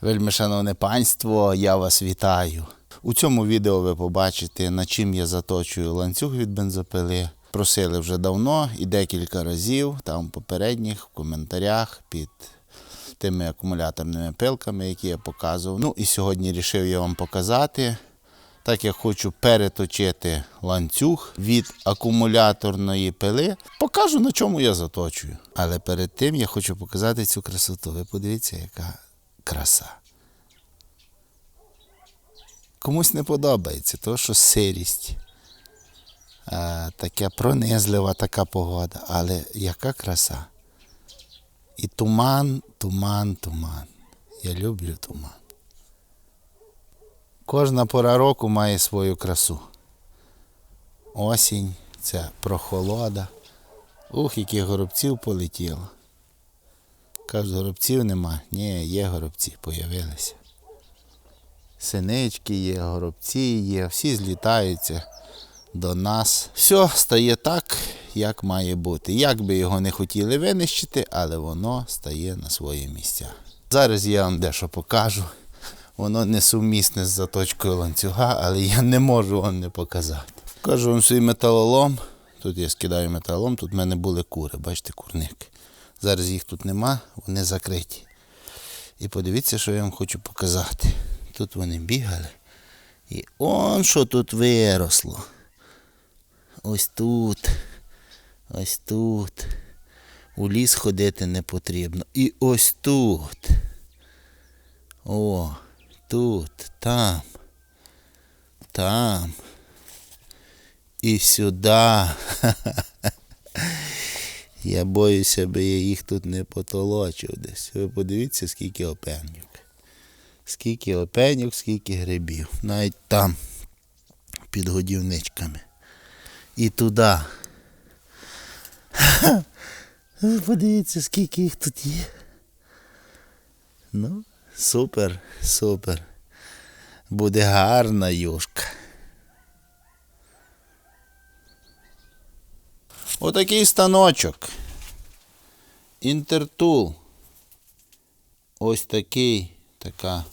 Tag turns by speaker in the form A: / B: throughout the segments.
A: Вельми шановне панство, я вас вітаю. У цьому відео ви побачите, на чим я заточую ланцюг від бензопили. Просили вже давно і декілька разів, там попередніх в коментарях під тими акумуляторними пилками, які я показував. Ну і сьогодні вирішив я вам показати. Так я хочу переточити ланцюг від акумуляторної пили. Покажу, на чому я заточую. Але перед тим я хочу показати цю красоту. Ви подивіться, яка краса. Комусь не подобається, то що сирість. А, така пронизлива така погода. Але яка краса. І туман, туман, туман. Я люблю туман. Кожна пора року має свою красу. Осінь, це прохолода. Ух, яких горобців полетіло. Кажуть, горобців нема. Ні, є горобці, появилися. Синички є, горобці є, всі злітаються до нас. Все стає так, як має бути. Як би його не хотіли винищити, але воно стає на свої місця. Зараз я вам дещо покажу. Воно несумісне з заточкою ланцюга, але я не можу вам не показати. Кажу вам свій металолом. Тут я скидаю металолом, тут в мене були кури, бачите, курник. Зараз їх тут нема, вони закриті. І подивіться, що я вам хочу показати. Тут вони бігали. І он що тут виросло. Ось тут. Ось тут. У ліс ходити не потрібно. І ось тут. О, тут, там. Там. І сюди. Я боюся, би я їх тут не потолочив десь. Ви подивіться, скільки опеньок. Скільки опеньок, скільки грибів. Навіть там, під годівничками. І туди. Ви подивіться, скільки їх тут є. Ну, супер, супер. Буде гарна юшка. Отакий станочок. Інтертул. Ось такий, така.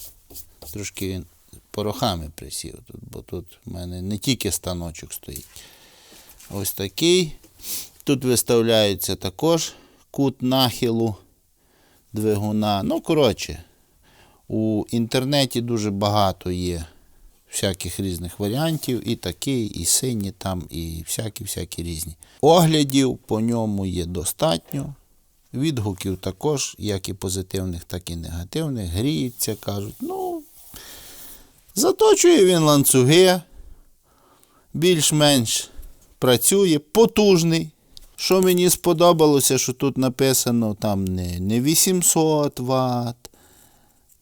A: Трошки він порохами присів бо тут в мене не тільки станочок стоїть. Ось такий. Тут виставляється також кут нахилу двигуна. Ну, коротше, у інтернеті дуже багато є всяких різних варіантів. І такий, і сині там, і всякі-всякі різні. Оглядів по ньому є достатньо. Відгуків також, як і позитивних, так і негативних. Гріється, кажуть. Ну, заточує він ланцюги, більш-менш працює, потужний. Що мені сподобалося, що тут написано там не, не 800 Вт,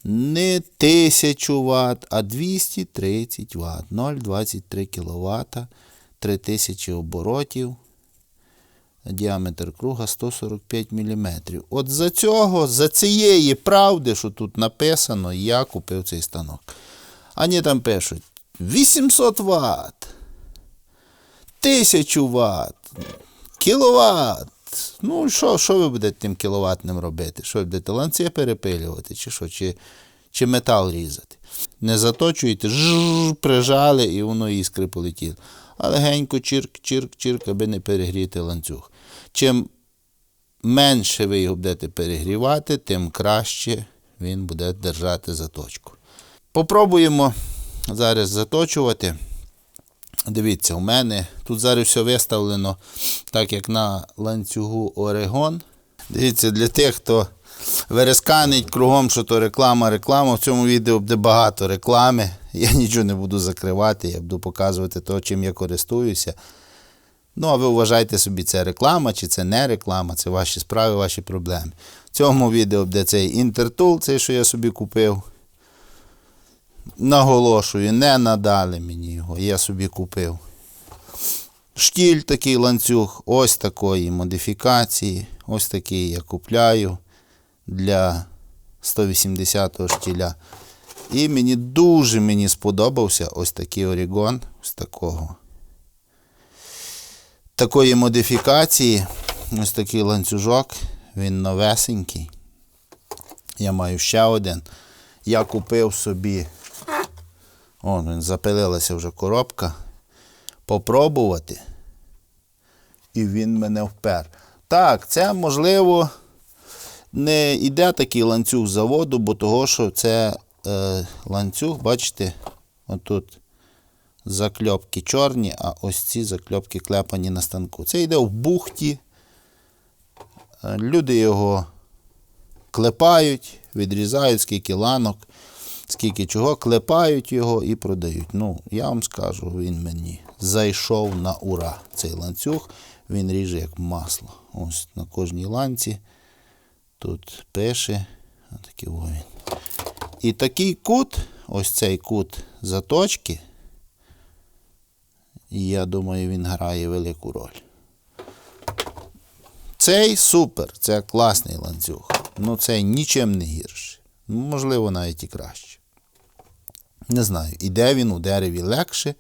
A: не 1000 Вт, а 230 Вт, 0,23 кВт, 3000 оборотів, діаметр круга 145 мм. От за цього, за цієї правди, що тут написано, я купив цей станок. Ані там пишуть 800 Вт, 1000 Вт, кіловат. Ну, що що ви будете тим кіловатним робити? Що ви будете ланці перепилювати, чи що, чи, чи метал різати? Не заточуєте, жжж, прижали і воно іскри полетіло. А легенько чирк, чирк, чирк, аби не перегріти ланцюг. Чим менше ви його будете перегрівати, тим краще він буде держати заточку. Попробуємо зараз заточувати. Дивіться, у мене тут зараз все виставлено так, як на ланцюгу Орегон. Дивіться, для тих, хто вересканить кругом, що то реклама, реклама. В цьому відео буде багато реклами. Я нічого не буду закривати, я буду показувати те, чим я користуюся. Ну, а ви вважайте собі, це реклама чи це не реклама, це ваші справи, ваші проблеми. В цьому відео буде цей інтертул, цей, що я собі купив. Наголошую, не надали мені його, я собі купив. Штіль такий ланцюг, ось такої модифікації. Ось такий я купляю для 180-го штіля. І мені дуже мені сподобався ось такий Орігон, ось такого. Такої модифікації. Ось такий ланцюжок, він новесенький. Я маю ще один. я купив собі. О, він запилилася вже коробка. Попробувати. І він мене впер. Так, це можливо не йде такий ланцюг заводу, бо того, що це е, ланцюг, бачите, отут закльопки чорні, а ось ці закльопки клепані на станку. Це йде в бухті. Е, Люди його клепають, відрізають скільки ланок, скільки чого, клепають його і продають. Ну, я вам скажу, він мені зайшов на ура. Цей ланцюг, він ріже як масло. Ось на кожній ланці. Тут пише, отакий він. І такий кут, ось цей кут заточки, я думаю, він грає велику роль. Цей супер, це класний ланцюг. Ну цей нічим не гірший. Можливо, навіть і краще. Не знаю, іде він у дереві легше,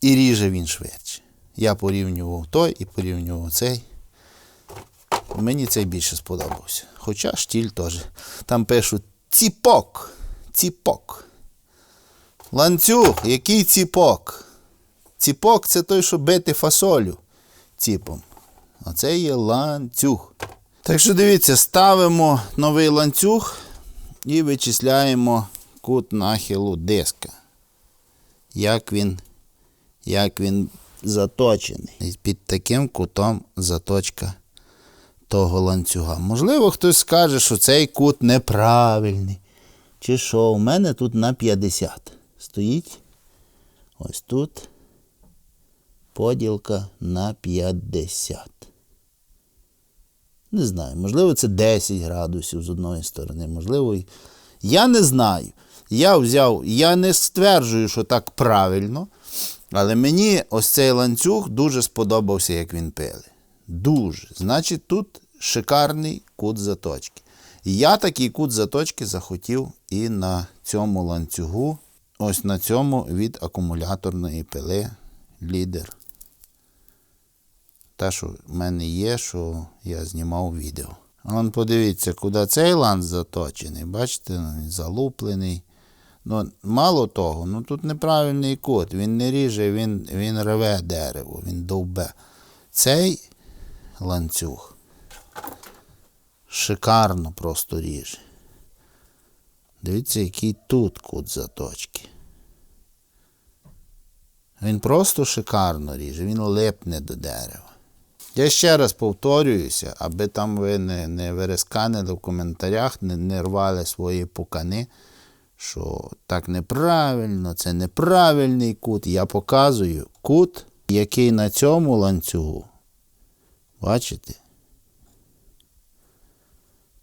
A: і ріже він швидше. Я порівнював той і порівнював цей. Мені цей більше сподобався. Хоча штіль теж. Там пишуть ціпок. Ціпок. Ланцюг, який ціпок? Ціпок це той, що бити фасолю ціпом. А це є ланцюг. Так що дивіться, ставимо новий ланцюг і вичисляємо кут нахилу диска. Як він, як він заточений. Під таким кутом заточка того ланцюга. Можливо, хтось скаже, що цей кут неправильний. Чи що, у мене тут на 50. Стоїть ось тут поділка на 50. Не знаю, можливо, це 10 градусів з одної сторони, можливо. Я не знаю. Я взяв, я не стверджую, що так правильно, але мені ось цей ланцюг дуже сподобався, як він пили. Дуже. Значить, тут шикарний кут заточки. Я такий кут заточки захотів і на цьому ланцюгу, ось на цьому від акумуляторної пили лідер. Те, що в мене є, що я знімав відео. Вон подивіться, куди цей ланц заточений. Бачите, він залуплений. Ну, мало того, ну тут неправильний кут. Він не ріже, він, він рве дерево, він довбе. Цей ланцюг шикарно просто ріже. Дивіться, який тут кут заточки. Він просто шикарно ріже, він липне до дерева. Я ще раз повторююся, аби там ви не, не вирисканили в коментарях, не, не рвали свої пукани, що так неправильно, це неправильний кут. Я показую кут, який на цьому ланцюгу. Бачите?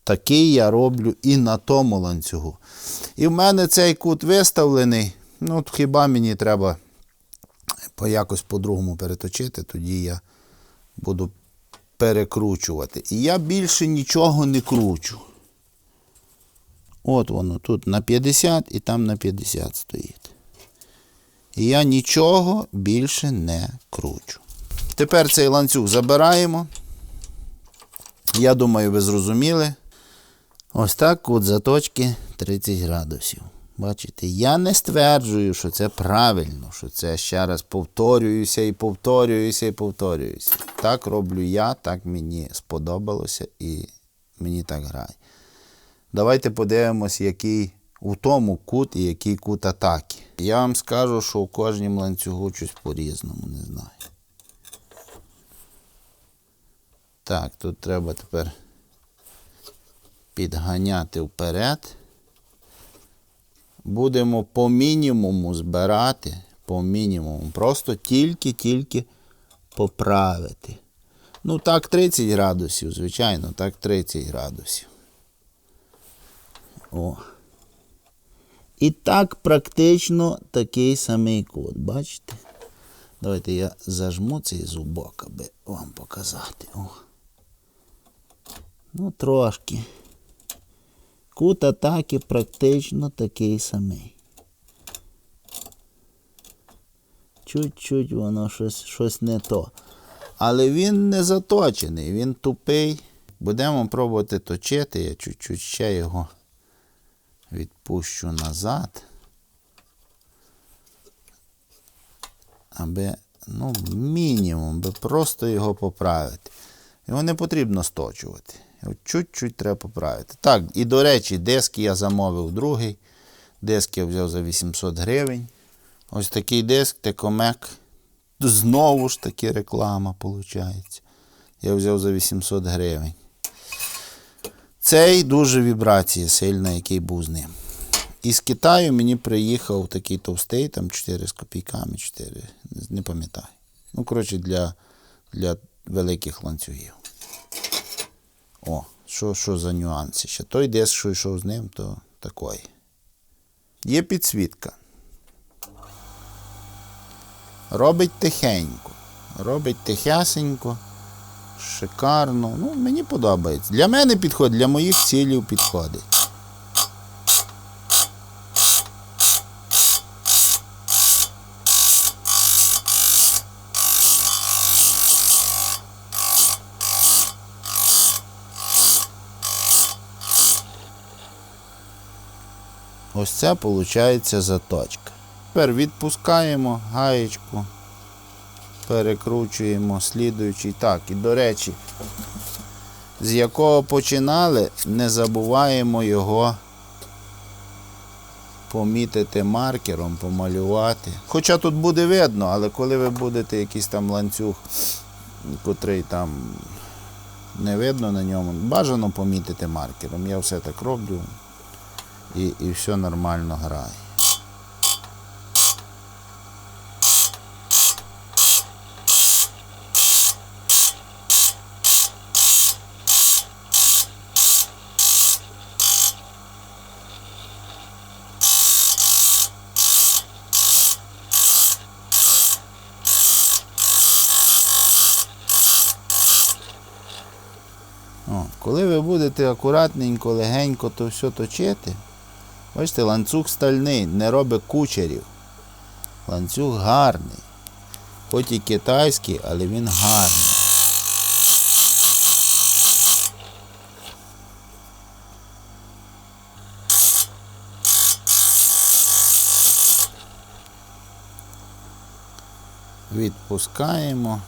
A: Такий я роблю і на тому ланцюгу. І в мене цей кут виставлений. Ну, от хіба мені треба по якось по-другому переточити, тоді я буду перекручувати. І я більше нічого не кручу. От воно тут на 50 і там на 50 стоїть. І я нічого більше не кручу. Тепер цей ланцюг забираємо. Я думаю, ви зрозуміли. Ось так кут заточки 30 градусів. Бачите, я не стверджую, що це правильно, що це ще раз повторююся і повторююся і повторююся. Так роблю я, так мені сподобалося і мені так грає. Давайте подивимось, який у тому кут і який кут атаки. Я вам скажу, що у кожнім ланцюгу щось по-різному, не знаю. Так, тут треба тепер підганяти вперед. Будемо по мінімуму збирати, по мінімуму. Просто тільки-тільки поправити. Ну, так 30 градусів, звичайно, так 30 градусів. О. І так практично такий самий кут, бачите? Давайте я зажму цей зубок, аби вам показати. О. Ну, трошки. Кут атаки практично такий самий. Чуть-чуть воно щось, щось не то. Але він не заточений, він тупий. Будемо пробувати точити, я чуть-чуть ще його відпущу назад. Аби, ну, мінімум, би просто його поправити. Його не потрібно сточувати. Його чуть-чуть треба поправити. Так, і до речі, диски я замовив другий. Диск я взяв за 800 гривень. Ось такий диск, Текомек. Знову ж таки реклама, виходить. Я взяв за 800 гривень. Цей дуже вібрація сильна, який був з ним. Із Китаю мені приїхав такий товстий, там 4 з копійками, 4, не пам'ятаю. Ну, коротше, для, для великих ланцюгів. О, що, що за нюанси ще? Той диск, що йшов з ним, то такий. Є підсвітка. Робить тихенько. Робить тихесенько, шикарно. Ну, мені подобається. Для мене підходить, для моїх цілів підходить. Ось це виходить заточка. Тепер відпускаємо гаєчку, перекручуємо слідуючий. Так, і до речі, з якого починали, не забуваємо його помітити маркером, помалювати. Хоча тут буде видно, але коли ви будете якийсь там ланцюг, котрий там не видно на ньому, бажано помітити маркером. Я все так роблю і, і все нормально грає. О, коли ви будете акуратненько, легенько то все точити, бачите, ланцюг стальний, не робить кучерів. Ланцюг гарний. Хоч і китайський, але він гарний. Відпускаємо.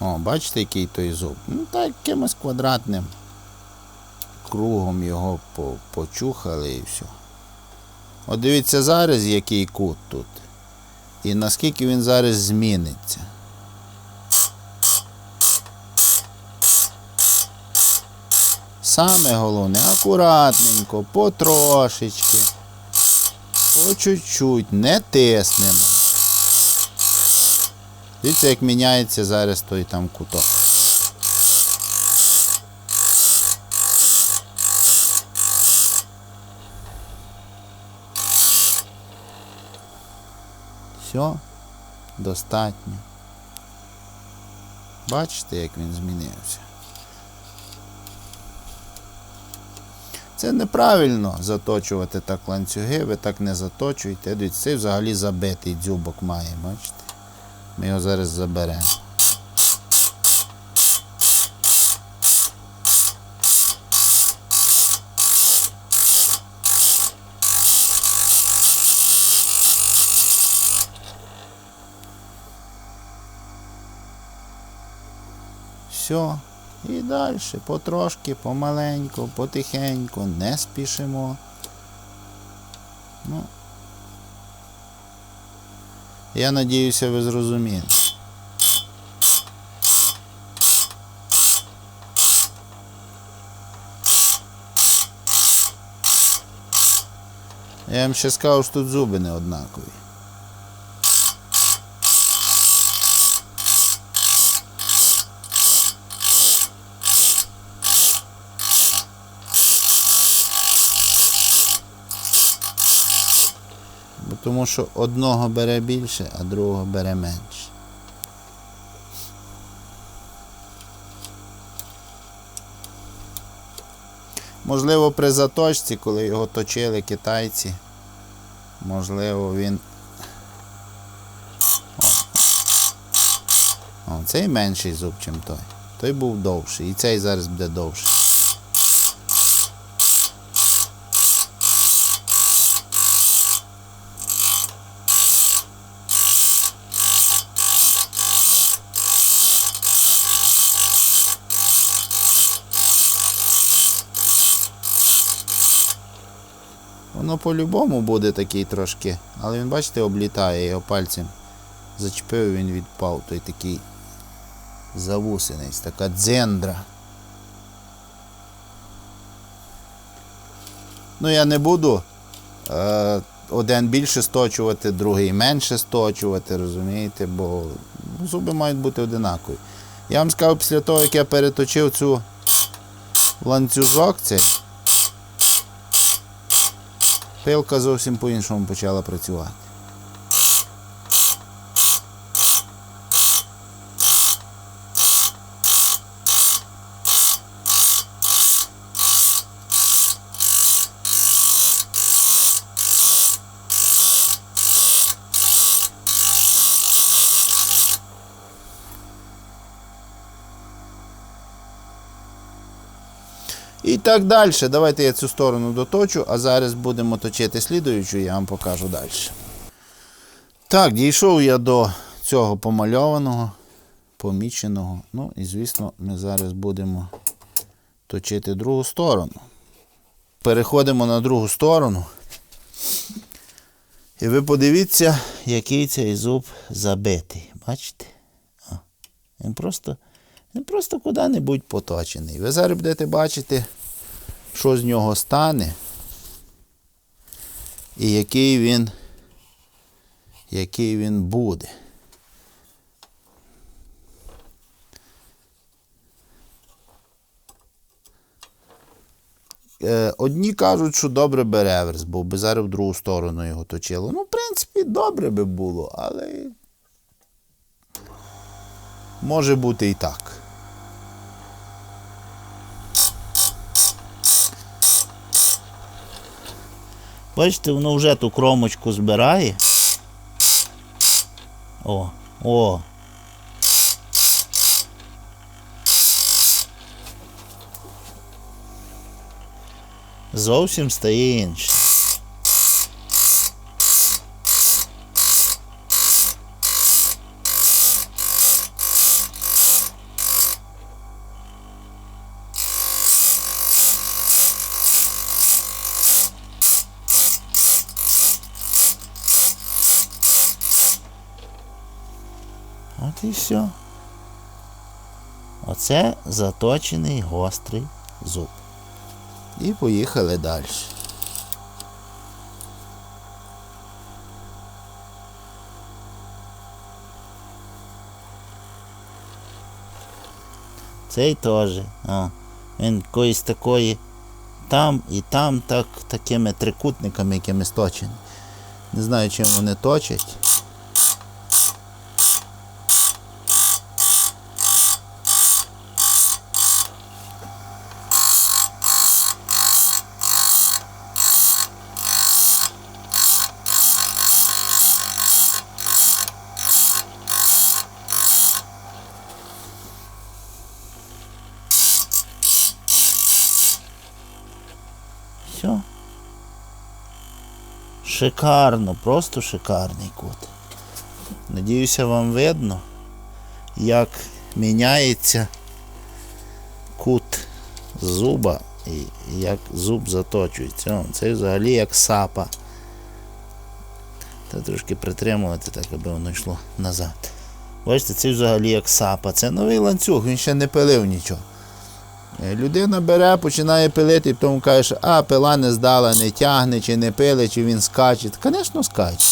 A: О, бачите, який той зуб? Ну так, якимось квадратним кругом його по- почухали і все. От дивіться зараз, який кут тут. І наскільки він зараз зміниться. Саме головне, акуратненько, потрошечки, по чуть-чуть, не тиснемо. Дивіться, як міняється зараз той там куток. Все, достатньо. Бачите, як він змінився. Це неправильно заточувати так ланцюги, ви так не заточуєте. це взагалі забитий дзюбок має, бачите? Ми його зараз заберемо. Все. І далі, потрошки, помаленьку, потихеньку, не спішимо. Ну, я надіюся, ви зрозуміли. Я вам ще скажу, що тут зуби не однакові. Бо тому що одного бере більше, а другого бере менше. Можливо, при заточці, коли його точили китайці, можливо, він. О, цей менший зуб, ніж той. Той був довший. І цей зараз буде довший. Воно по-любому буде такий трошки. Але він, бачите, облітає його пальцем. Зачепив, він відпав. Той такий завусенець, така дзендра. Ну я не буду е, один більше сточувати, другий менше сточувати, розумієте, бо зуби мають бути одинакові. Я вам сказав, після того, як я переточив цю ланцюжок цей, пилка зовсім по-іншому почала працювати. І так далі. Давайте я цю сторону доточу, а зараз будемо точити слідуючу, я вам покажу далі. Так, дійшов я до цього помальованого, поміченого. Ну і звісно, ми зараз будемо точити другу сторону. Переходимо на другу сторону. І ви подивіться, який цей зуб забитий. Бачите? Він просто просто куди-небудь поточений. Ви зараз будете бачити, що з нього стане. І який він, який він буде. Е, Одні кажуть, що добре би реверс був, би зараз в другу сторону його точило. Ну, в принципі, добре би було, але може бути і так. Бачите, воно вже ту кромочку збирає. О, о. Зовсім стає інше. От і все. Оце заточений гострий зуб. І поїхали далі. Цей теж. О, він якоїсь такої там і там так, такими трикутниками якимись точений. Не знаю, чим вони точать. Все. Шикарно, просто шикарний кут. Надіюся, вам видно, як міняється кут зуба і як зуб заточується. О, Це взагалі як сапа. Треба трошки притримувати, так, аби воно йшло назад. Бачите, це взагалі як сапа. Це новий ланцюг, він ще не пилив нічого. Е, Людина бере, починає пилити, і потім каже, а, пила не здала, не тягне, чи не пили, чи він скаче. Звісно, скаче.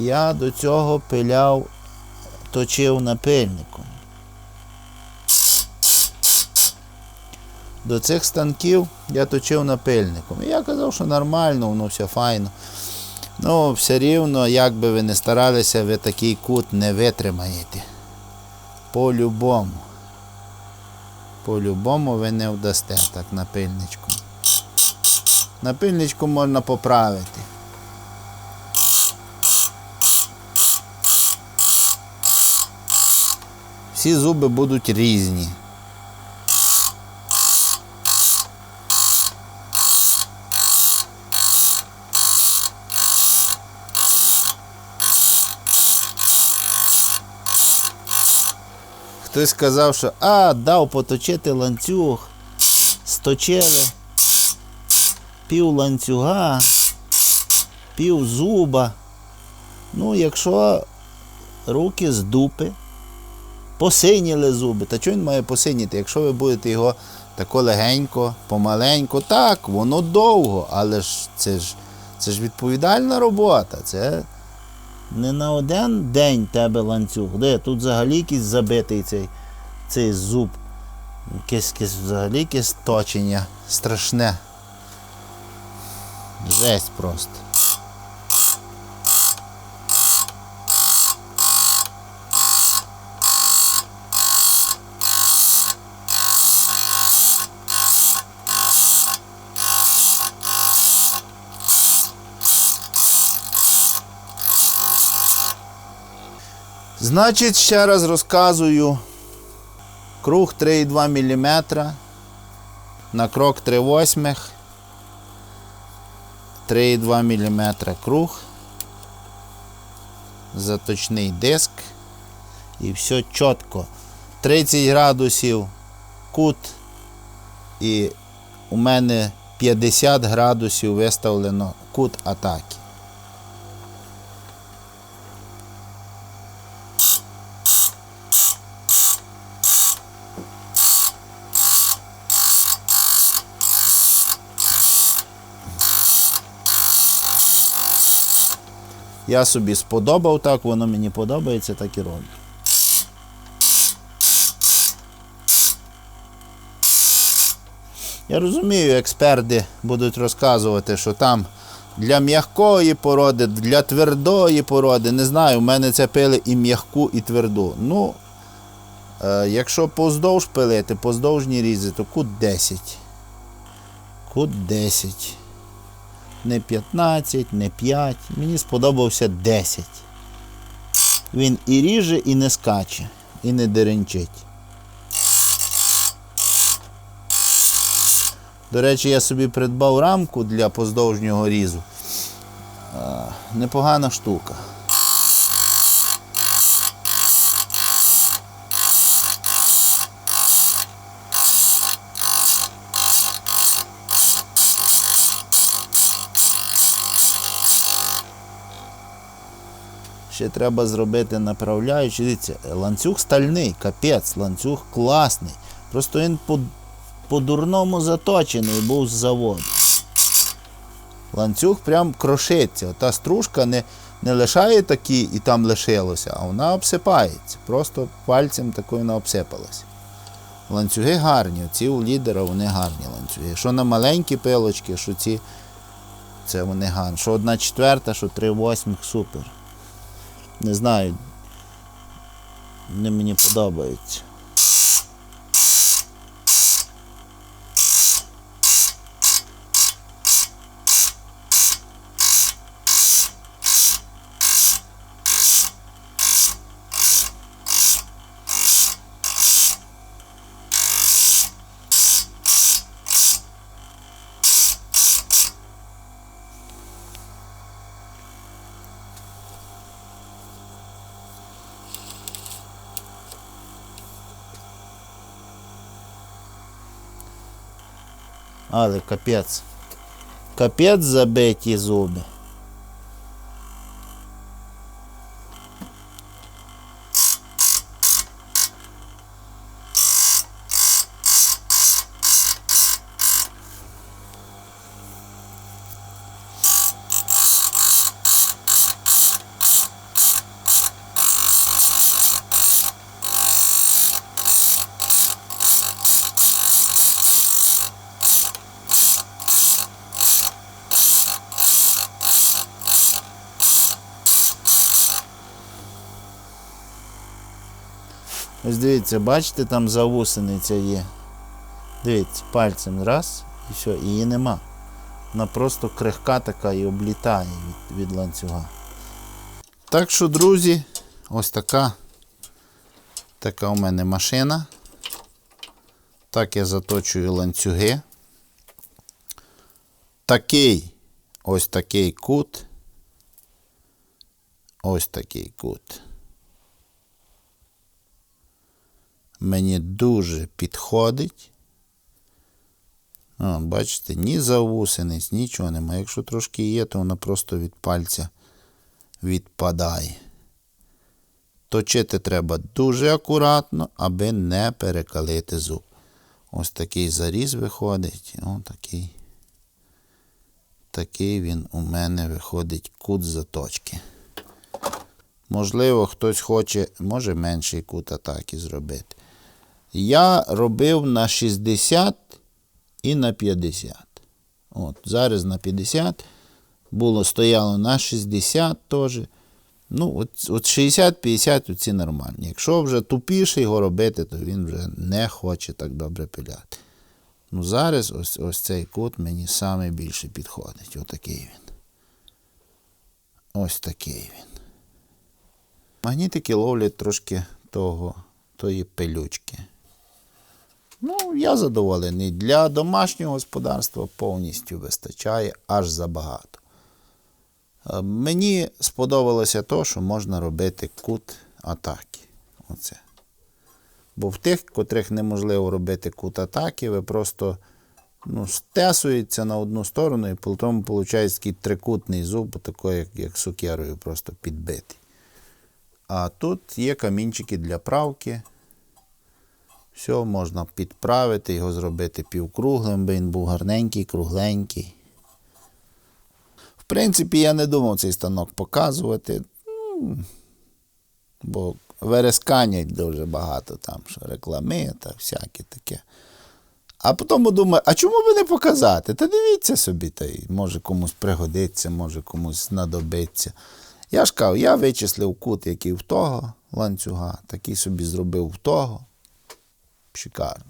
A: Я до цього пиляв, точив напильником. До цих станків я точив напильником. І я казав, що нормально, воно все файно. Ну, все рівно, як би ви не старалися, ви такий кут не витримаєте. По-любому. По-любому ви не вдасте так напильничком. Напильничку можна поправити. Всі зуби будуть різні. Хтось сказав, що а, дав поточити ланцюг, сточили пів ланцюга, пів зуба. Ну, якщо руки з дупи, посиніли зуби. Та чого він має посиніти? Якщо ви будете його тако легенько, помаленько, так, воно довго, але ж це ж це ж відповідальна робота. Це не на один день тебе ланцюг. Де? Тут взагалі якийсь забитий цей, цей зуб. Якесь, якесь взагалі якесь точення страшне. Жесть просто. Значить, ще раз розказую. Круг 3,2 мм. На крок 3 восьмих. 3,2 мм круг. Заточний диск. І все чітко. 30 градусів кут. І у мене 50 градусів виставлено кут атаки. Я собі сподобав так, воно мені подобається, так і роблю. Я розумію, експерти будуть розказувати, що там для м'якої породи, для твердої породи, не знаю, в мене це пили і м'яку, і тверду. Ну, е, якщо поздовж пилити, поздовжні різи, то кут 10. Кут 10 не 15, не 5. Мені сподобався 10. Він і ріже, і не скаче, і не деренчить. До речі, я собі придбав рамку для поздовжнього різу. Непогана штука. Ще треба зробити направляючий. Дивіться, ланцюг стальний, капець, ланцюг класний. Просто він по- по-дурному заточений був з заводу. Ланцюг прям крошиться. Та стружка не, не лишає такі і там лишилося, а вона обсипається. Просто пальцем такою вона обсипалася. Ланцюги гарні, ці у лідера вони гарні ланцюги. Що на маленькі пилочки, що ці, це вони гарні. Що одна четверта, що три восьмих, супер. Не знаю. Не мені подобається. Але капець. Капець забиті зуби. Ось дивіться, бачите, там завусениця є. Дивіться, пальцем раз і все, її нема. Вона просто крихка така і облітає від, від ланцюга. Так що, друзі, ось така, така у мене машина. Так я заточую ланцюги. Такий, ось такий кут. Ось такий кут. Мені дуже підходить. О, бачите, ні завусениць, нічого немає. Якщо трошки є, то вона просто від пальця відпадає. Точити треба дуже акуратно, аби не перекалити зуб. Ось такий заріз виходить. О, такий. Такий він у мене виходить кут заточки. Можливо, хтось хоче, може менший кут атаки зробити. Я робив на 60 і на 50. От, зараз на 50. Було стояло на 60 теж. Ну, от, от 60-50 ці нормальні. Якщо вже тупіше його робити, то він вже не хоче так добре пиляти. Ну, зараз ось, ось цей кут мені саме більше підходить. Отакий він. Ось такий він. Магнітики ловлять трошки того, тої пилючки. Ну, я задоволений. Для домашнього господарства повністю вистачає аж забагато. Е, Мені сподобалося то, що можна робити кут атаки. Оце. Бо в тих, котрих неможливо робити кут атаки, ви просто ну, стесується на одну сторону, і потім виходить такий трикутний зуб, такий, як, як сукерою, просто підбитий. А тут є камінчики для правки. Все, можна підправити, його зробити півкруглим, бо він був гарненький, кругленький. В принципі, я не думав цей станок показувати, ну, бо вересканять дуже багато там, що реклами та всяке таке. А потім думаю, а чому би не показати? Та дивіться собі, та може комусь пригодиться, може комусь знадобиться. Я ж кажу, я вичислив кут, який в того ланцюга, такий собі зробив в того. Шикарно.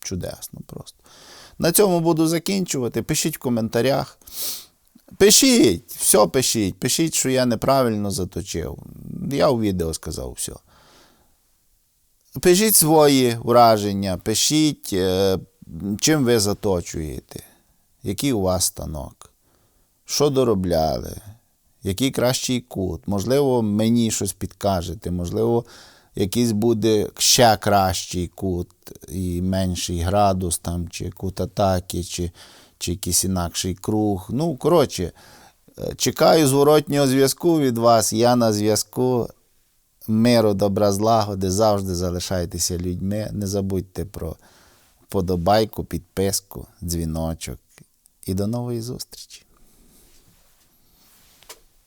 A: Чудесно просто. На цьому буду закінчувати. Пишіть в коментарях. Пишіть, все пишіть. Пишіть, що я неправильно заточив. Я у відео сказав все. Пишіть свої враження, пишіть, е, чим ви заточуєте, який у вас станок, що доробляли, який кращий кут. Можливо, мені щось підкажете, можливо, якийсь буде ще кращий кут і менший градус, там, чи кут атаки, чи, чи якийсь інакший круг. Ну, коротше, е, чекаю зворотнього зв'язку від вас. Я на зв'язку. Миру, добра, злагоди, завжди залишайтеся людьми. Не забудьте про вподобайку, підписку, дзвіночок. І до нової зустрічі!